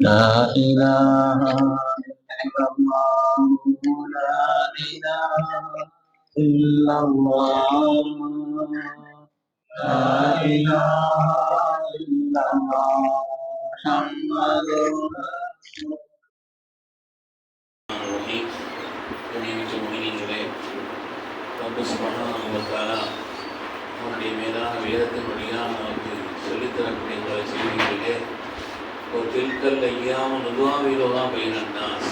لا إله إلا الله لا إله إلا الله لا إله إلا الله محمد رسول الرحيم கண்ணியமிக்க முகினீங்களே ரப்பு சுபஹானஹு வ தஆலா அவனுடைய மேலான வேதத்தின் வழியாக நமக்கு சொல்லித்தரக்கூடிய பல செய்திகளிலே ஒரு தில்கல் ஐயாம நுதுவாவிலோகா பைனன்னாஸ்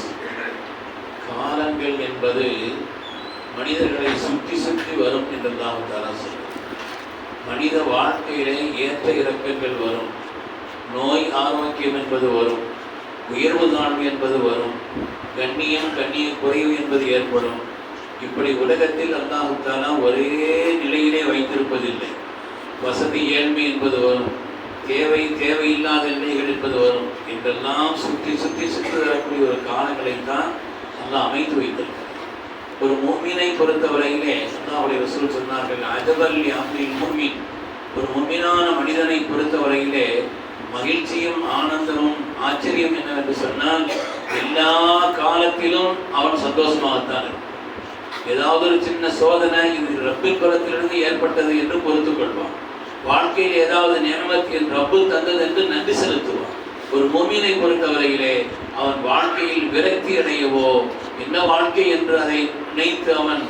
காலங்கள் என்பது மனிதர்களை சுற்றி சுற்றி வரும் என்றெல்லாம் தாரா மனித வாழ்க்கையிலே ஏற்ற இறக்கங்கள் வரும். நோய் ஆரோக்கியம் என்பது வரும். உயர்வு தாழ்வு என்பது வரும். கண்ணியம் கண்ணிய குறைவு என்பது ஏற்படும். இப்படி உலகத்தில் அல்லாஹுத்தாலா ஒரே நிலையிலே வைத்திருப்பதில்லை. வசதி ஏழ்மை என்பது வரும். தேவை தேவையில்லாத நிலைகள் என்பது வரும். என்றெல்லாம் சுற்றி சுற்றி சுற்றி வரக்கூடிய ஒரு காலங்களை தான் நல்லா அமைத்து வைத்திருக்கிறார் ஒரு மூமினை பொறுத்தவரையிலே அல்லாவுடைய வசூல் சொன்னார்கள் அஜபல் யாமின் மூமின் ஒரு மும்மினான மனிதனை பொறுத்தவரையிலே மகிழ்ச்சியும் ஆனந்தமும் ஆச்சரியம் என்னவென்று சொன்னால் எல்லா காலத்திலும் அவன் சந்தோஷமாகத்தான் ஏதாவது ஒரு சின்ன சோதனை இது ரப்பின் குலத்திலிருந்து ஏற்பட்டது என்று பொறுத்துக்கொள்வான் வாழ்க்கையில் ஏதாவது நியமத் என் ரப்பு தந்தது என்று நன்றி செலுத்துவான். ஒரு மொமீனை பொறுத்தவரையிலே அவன் வாழ்க்கையில் விரக்தி அடையவோ என்ன வாழ்க்கை என்று அதை நினைத்து அவன்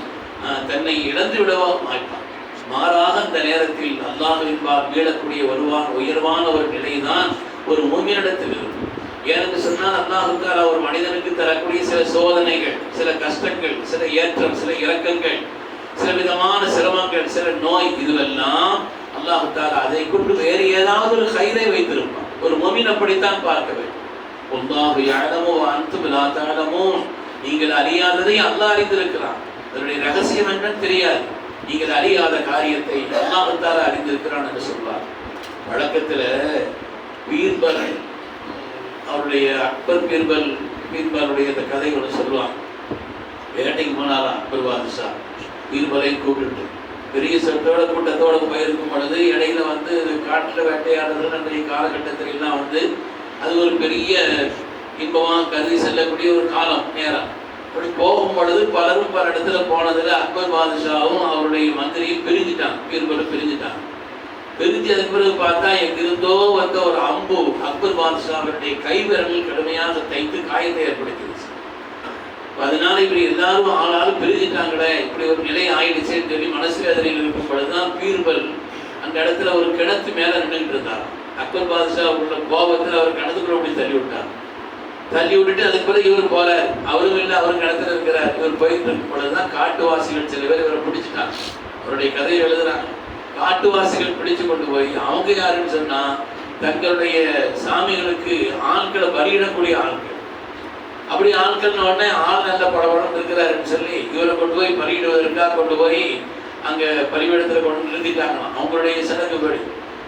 தன்னை இழந்து விடவோ மாட்டான். மாறாக அந்த நேரத்தில் அல்லாஹின்பால் மீளக்கூடிய வருவான் உயர்வான ஒரு நிலைதான் ஒரு மூமியிடத்தில் இருக்கும். ஏனென்று சொன்னால் அல்லாஹுக்கால ஒரு மனிதனுக்கு தரக்கூடிய சில சோதனைகள் சில கஷ்டங்கள் சில ஏற்றம் சில இறக்கங்கள் சில விதமான சிரமங்கள் சில நோய் இதுவெல்லாம் அதை கொண்டு வேறு ஏதாவது ஒரு கைதை வைத்திருப்பான். ஒரு மொமின் அப்படித்தான் பார்க்க வேண்டும். ஒல்லாஹு யாழமோ அன்தும் லா நீங்கள் அறியாததை அல்லாஹ் அறிந்திருக்கிறான். அதனுடைய ரகசியம் என்னன்னு தெரியாது. நீங்கள் அறியாத காரியத்தை அல்லாஹுத்தால அறிந்திருக்கிறான் என்று சொல்வார். வழக்கத்தில் பீர்பல் அவருடைய அக்பர் பீர்பல் பீர்பலுடைய அந்த கதை ஒன்று சொல்லுவான் வேட்டைக்கு போனாரா அக்பர் பாதுஷா. பீர்பலை கூப்பிட்டு பெரிய செட்டோட கூட்டத்தோட போயிருக்கும் பொழுது இடையில வந்து காட்டில் வேட்டையாடுறது அன்றைய காலகட்டத்தில் எல்லாம் வந்து அது ஒரு பெரிய இன்பமாக கருதி செல்லக்கூடிய ஒரு காலம் நேரம். அப்படி போகும் பொழுது பலரும் பல இடத்துல போனதில் அக்பர் பாதுஷாவும் அவருடைய மந்திரியும் பிரிஞ்சுட்டாங்க பீர்பலும் பிரிஞ்சுட்டாங்க. பிரிஞ்சு அதுக்கு பிறகு பார்த்தா எங்கிருந்தோ வந்த ஒரு அம்பு அக்பர் பாதுஷாவுடைய கை கடுமையாக தைத்து காயத்தை ஏற்படுத்தியது. அதனால இப்படி எல்லாரும் ஆளாலும் பிரிஞ்சுட்டாங்களே இப்படி ஒரு நிலை ஆயிடுச்சேன்னு சொல்லி மனசு வேதனையில் இருக்கும் பொழுதுதான் பீர்பல் அந்த இடத்துல ஒரு கிணத்து மேல நின்றுட்டு இருந்தார். அக்பர் பாதுஷா உள்ள கோபத்தில் அவர் கிணத்துக்குள்ள அப்படி தள்ளி விட்டார். தள்ளி விட்டுட்டு அதுக்கு பிறகு இவர் போறார். அவரும் இல்லை அவர் கிணத்துல இருக்கிறார். இவர் போயிட்டு இருக்கும் பொழுதுதான் காட்டுவாசிகள் சில பேர் இவரை பிடிச்சிட்டாங்க. அவருடைய கதையை எழுதுறாங்க. காட்டுவாசிகள் பிடிச்சு கொண்டு போய் அவங்க யாருன்னு சொன்னா தங்களுடைய சாமிகளுக்கு ஆட்களை பலியிடக்கூடிய ஆட்கள். அப்படி ஆட்கள் உடனே ஆள் நல்ல படபடம் இருக்கிறாருன்னு சொல்லி இவரை கொண்டு போய் பலியிடுவதற்காக கொண்டு போய் அங்கே பலிவிடத்தில் கொண்டு நிறுத்திட்டாங்களாம். அவங்களுடைய சடங்குபடி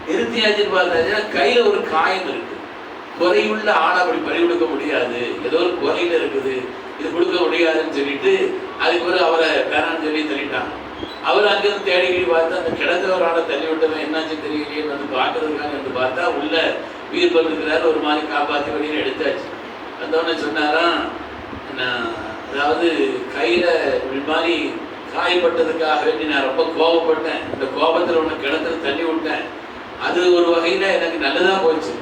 நிறுத்தியாச்சுன்னு பார்த்தாச்சுன்னா கையில் ஒரு காயம் இருக்கு. குறையுள்ள ஆளை அப்படி பலி கொடுக்க முடியாது. ஏதோ ஒரு குறையில இருக்குது. இது கொடுக்க முடியாதுன்னு சொல்லிட்டு அதுக்கு பிறகு அவரை வேணாம்னு சொல்லி தள்ளிட்டாங்க. அவர் அங்கிருந்து தேடிக்கிட்டு பார்த்து அந்த கிடக்கிற ஒரு ஆளை தள்ளி விட்டவன் என்னாச்சு தெரியலையே வந்து பார்க்கறதுக்காக வந்து பார்த்தா உள்ள உயிர் இருக்கிறாரு. ஒரு மாதிரி காப்பாற்றி வெளியில் எடுத்தாச்சு. வந்தோடனே சொன்னாராம் நான் அதாவது கையில் ஒரு மாதிரி காயப்பட்டதுக்காக வேண்டி நான் ரொம்ப கோபப்பட்டேன். இந்த கோபத்தில் ஒன்று கிணத்துல தள்ளி விட்டேன். அது ஒரு வகையில் எனக்கு நல்லதாக போச்சு.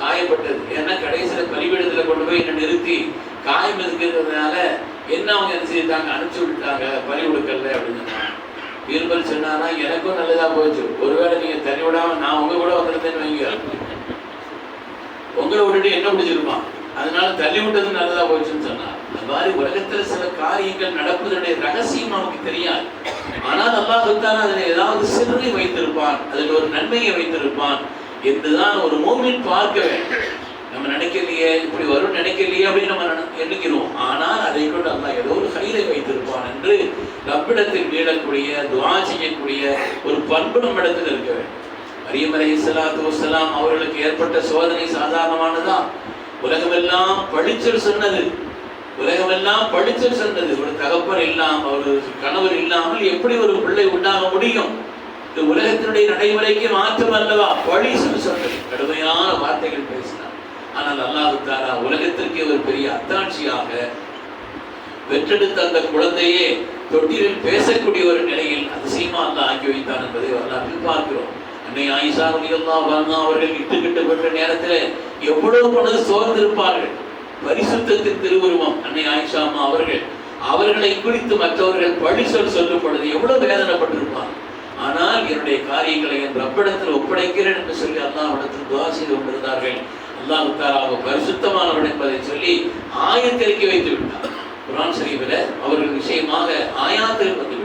காயப்பட்டது. ஏன்னா கடைசியில் பலிபீடத்தில் கொண்டு போய் என்னை நிறுத்தி காயம் இருக்கிறதுனால என்ன அவங்க என்ன செய்தாங்க அனுப்பிச்சி விட்டாங்க பலி கொடுக்கல அப்படின்னு சொன்னாங்க. பீர்பல் சொன்னானா எனக்கும் நல்லதாக போச்சு. ஒருவேளை நீங்கள் தள்ளி விடாமல் நான் உங்கள் கூட வந்திருந்தேன்னு வைங்க. உங்களை விட்டுட்டு என்ன பிடிச்சிருப்பான் அதனால தள்ளி விட்டது நல்லதா போச்சுன்னு சொன்னார் அந்த மாதிரி உலகத்துல சில காரியங்கள் நடப்பதனுடைய ரகசியம் நமக்கு தெரியாது. ஆனால் அல்லாஹ் தான அதில் ஏதாவது சிறுமை வைத்திருப்பான் அதில் ஒரு நன்மையை வைத்திருப்பான் என்றுதான் ஒரு மூமின் பார்க்க வேண்டும். நம்ம நினைக்கலையே இப்படி வரும் நினைக்கலையே அப்படின்னு நம்ம எண்ணிக்கிறோம் ஆனால் அதை கொண்டு அல்லா ஏதோ ஒரு கையிலை வைத்திருப்பான் என்று ரப்பிடத்தில் மீளக்கூடிய துவா செய்யக்கூடிய ஒரு பண்பு நம்ம இடத்தில் இருக்க வேண்டும். மரியம் இஸ்லாத்து வசலாம் அவர்களுக்கு ஏற்பட்ட சோதனை சாதாரணமானதான் உலகமெல்லாம் படிச்சல் சொன்னது. உலகமெல்லாம் படிச்சல் சொன்னது. ஒரு தகப்பன் இல்லாமல் ஒரு கணவர் இல்லாமல் எப்படி ஒரு பிள்ளை உண்டாக முடியும்? இந்த உலகத்தினுடைய நடைமுறைக்கு மாற்றம் அல்லவா? பழிசுன்னு சொன்னது. கடுமையான வார்த்தைகள் பேசினார். ஆனால் அல்லாஹு தாரா உலகத்திற்கே ஒரு பெரிய அத்தாட்சியாக பெற்றெடுத்த அந்த குழந்தையே தொட்டிலில் பேசக்கூடிய ஒரு நிலையில் அதிசயமா அல்லாஹ் ஆக்கி வைத்தான் என்பதை வரலாற்றில் பார்க்கிறோம். அன்னை ஆயிஷா ரலியல்லாஹு அன்ஹா அவர்கள் இட்டுக்கிட்டு பெற்ற நேரத்தில் எவ்வளவு பணம் சோர்ந்திருப்பார்கள். பரிசுத்தத்தின் திருவுருவம் அன்னை ஆயிஷா அம்மா அவர்கள். அவர்களை குறித்து மற்றவர்கள் பழி சொல் சொல்லப்படுது எவ்வளவு வேதனைப்பட்டிருப்பாங்க ஆனால் என்னுடைய காரியங்களை என் ரப்பிடத்தில் ஒப்படைக்கிறேன் என்று சொல்லி அல்லாஹ்விடத்தில் துவா செய்து கொண்டிருந்தார்கள். அல்லாஹ் தாலா அவர் பரிசுத்தமானவன் என்பதை சொல்லி ஆயத்திற்கு வைத்து விட்டார் குரான் சரீபில் அவர்கள் விஷயமாக ஆயாத்திற்கு வந்து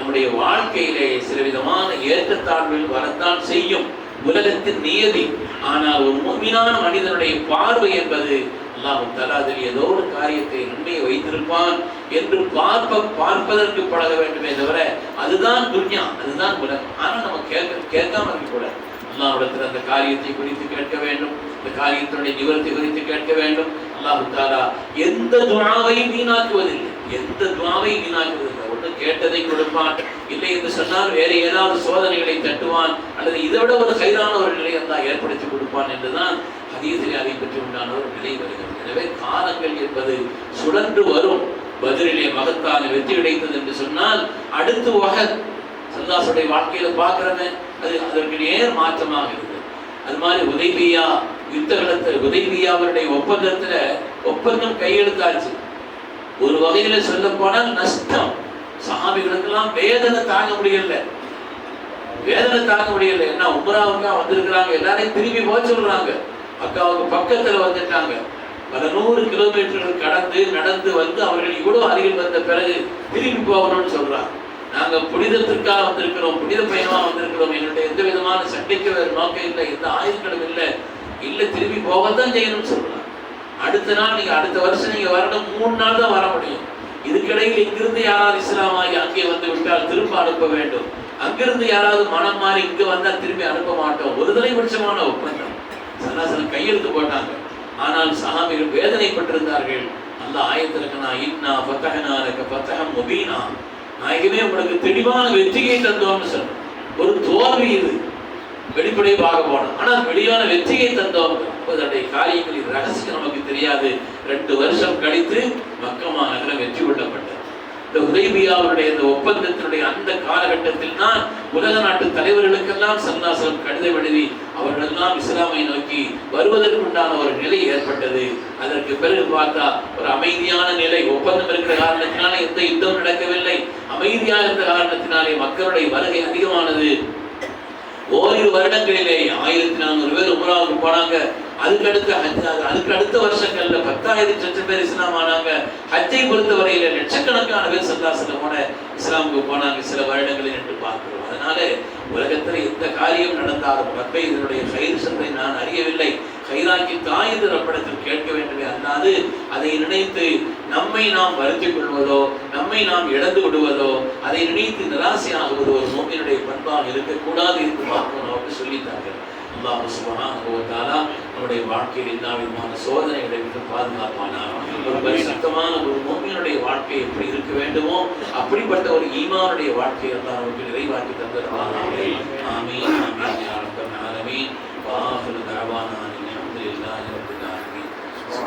நம்முடைய வாழ்க்கையிலே சில விதமான ஏற்றத்தாழ்வுகள் வரத்தான் செய்யும் உலகத்தின் நியதி. ஆனால் ஒரு முழுமையான மனிதனுடைய பார்வை என்பது அல்லாஹ் தலா ஏதோ ஒரு காரியத்தை நன்மையை வைத்திருப்பான் என்று பார்ப்ப பார்ப்பதற்கு பழக வேண்டுமே தவிர அதுதான் துன்யா அதுதான் உலகம். ஆனால் நம்ம கேட்க கேட்காம இருக்கக்கூடாது. அல்லாவிடத்தில் அந்த காரியத்தை குறித்து கேட்க வேண்டும் இந்த காரியத்தினுடைய நிவர்த்தி குறித்து கேட்க வேண்டும். அல்லாஹு தாலா எந்த துணாவையும் வீணாக்குவதில்லை. எந்த துவாவை வீணாக்குவதில்லை ஒன்று கேட்டதை கொடுப்பான். இல்லை என்று சொன்னால் வேறு ஏதாவது சோதனைகளை தட்டுவான். அல்லது இதை விட ஒரு கைதான ஒரு நிலையை தான் ஏற்படுத்தி கொடுப்பான் என்றுதான் ஹதீஸிலே அதை பற்றி உண்டான ஒரு நிலை வருகிறது. எனவே காலங்கள் என்பது சுழன்று வரும். பதிலிலே மகத்தான வெற்றி கிடைத்தது என்று சொன்னால் அடுத்து வகை சல்லாசுடைய வாழ்க்கையில பார்க்கிறோமே அது அதற்கு நேர் மாற்றமாக இருக்குது. அது மாதிரி உதவியா யுத்த காலத்தில் உதவியா அவருடைய ஒப்பந்தத்துல ஒப்பந்தம் கையெழுத்தாச்சு. ஒரு வகையில சொல்ல போனால் நஷ்டம். சஹாபிகளுக்கெல்லாம் வேதனை தாங்க முடியல. வேதனை தாங்க முடியல. என்ன உம்ராவுக்கா வந்திருக்கிறாங்க? எல்லாரையும் திரும்பி போக சொல்றாங்க. அக்காவுக்கு பக்கத்துல வந்துட்டாங்க. பல நூறு கிலோமீட்டர்கள் கடந்து நடந்து வந்து அவர்கள் இவ்வளவு அருகில் வந்த பிறகு திரும்பி போகணும்னு சொல்றாங்க. நாங்க புனிதத்திற்காக வந்திருக்கிறோம் புனித பயணமா வந்திருக்கிறோம். என்னுடைய எந்த விதமான சண்டைக்கு நோக்கம் இல்லை எந்த ஆயுதங்களும் இல்லை. இல்லை திரும்பி போகத்தான் செய்யணும்னு சொல்றாங்க. அடுத்த நாள் நீங்க அடுத்த வருஷம் நீங்க வரணும் மூணு நாள் தான் வர முடியும். இதுக்கிடையில் இங்கிருந்து யாராவது இஸ்லாமாகி அங்கே வந்து விட்டால் திரும்ப அனுப்ப வேண்டும். அங்கிருந்து யாராவது மனம் மாறி இங்க வந்தா திரும்பி அனுப்ப மாட்டோம். ஒரு தலைபட்சமான ஒப்பந்தம். சராசரம் கையெழுத்து போட்டாங்க. ஆனால் சஹாபிகள் வேதனைப்பட்டிருந்தார்கள். அந்த ஆயத்திற்கு இன்னா பத்தகனாருக்கு பத்தகம் முபீனா. நாயகமே உங்களுக்கு தெளிவான வெற்றியை தந்தோம்னு சொல்றோம் ஒரு தோல்வி இது. வெளிப்படையை பார்க்க போனோம். ஆனால் வெளியான வெற்றியை தந்தோம் முப்பது அடை காரியங்களின் ரகசியம் நமக்கு தெரியாது. ரெண்டு வருஷம் கழித்து மக்கமா நகரம் வெற்றி கொள்ளப்பட்டது. இந்த உதயபியாவுடைய இந்த ஒப்பந்தத்தினுடைய அந்த காலகட்டத்தில் தான் உலக நாட்டு தலைவர்களுக்கெல்லாம் சன்னாசனம் கடிதம் எழுதி அவர்களெல்லாம் இஸ்லாமை நோக்கி வருவதற்குண்டான ஒரு நிலை ஏற்பட்டது. அதற்கு பிறகு பார்த்தா ஒரு அமைதியான நிலை ஒப்பந்தம் இருக்கிற காரணத்தினால எந்த யுத்தம் நடக்கவில்லை. அமைதியாக இருந்த காரணத்தினாலே மக்களுடைய வருகை அதிகமானது. ஓரிரு வருடங்களிலே ஆயிரத்தி நானூறு உமராவுக்கு போனாங்க. அதுக்கடுத்து அடுத்த அதுக்கு அடுத்த வருஷங்கள்ல பத்தாயிரத்தி லட்சம் பேர் இஸ்லாம் ஆனாங்க. ஹஜ்ஜை பொறுத்தவரையில லட்சக்கணக்கான பேர் சல்லாசனமோட இஸ்லாமுக்கு போனாங்க சில வருடங்களில் என்று பார்க்கிறோம். அதனால உலகத்தில் எந்த காரியம் நடந்தாலும் மக்கள் இதனுடைய கயிறு சென்றை நான் அறியவில்லை. கைராக்கி தாயது ரப்படத்தில் கேட்க வேண்டுமே அல்லாது அதை நினைத்து நம்மை நாம் வருத்திக் கொள்வதோ நம்மை நாம் இழந்து விடுவதோ அதை நினைத்து நிராசையாகுவது ஒரு நோக்கினுடைய பண்பாக இருக்கக்கூடாது என்று பார்க்கணும் அப்படின்னு சொல்லித்தார்கள் அல்லாஹ் சுபஹானஹு நம்முடைய வாழ்க்கையில் எல்லா விதமான சோதனைகளை விட்டு பாதுகாப்பானார் ஒரு பரிசுத்தமான ஒரு மோமியனுடைய வாழ்க்கை எப்படி இருக்க வேண்டுமோ அப்படிப்பட்ட ஒரு ஈமானுடைய வாழ்க்கையை அல்லாஹ் நமக்கு நிறைவாக்கி தந்திருப்பானாக ஆமீன் ஆமீன் யா ரப்பல் ஆலமீன். வாஹிரு தஅவானா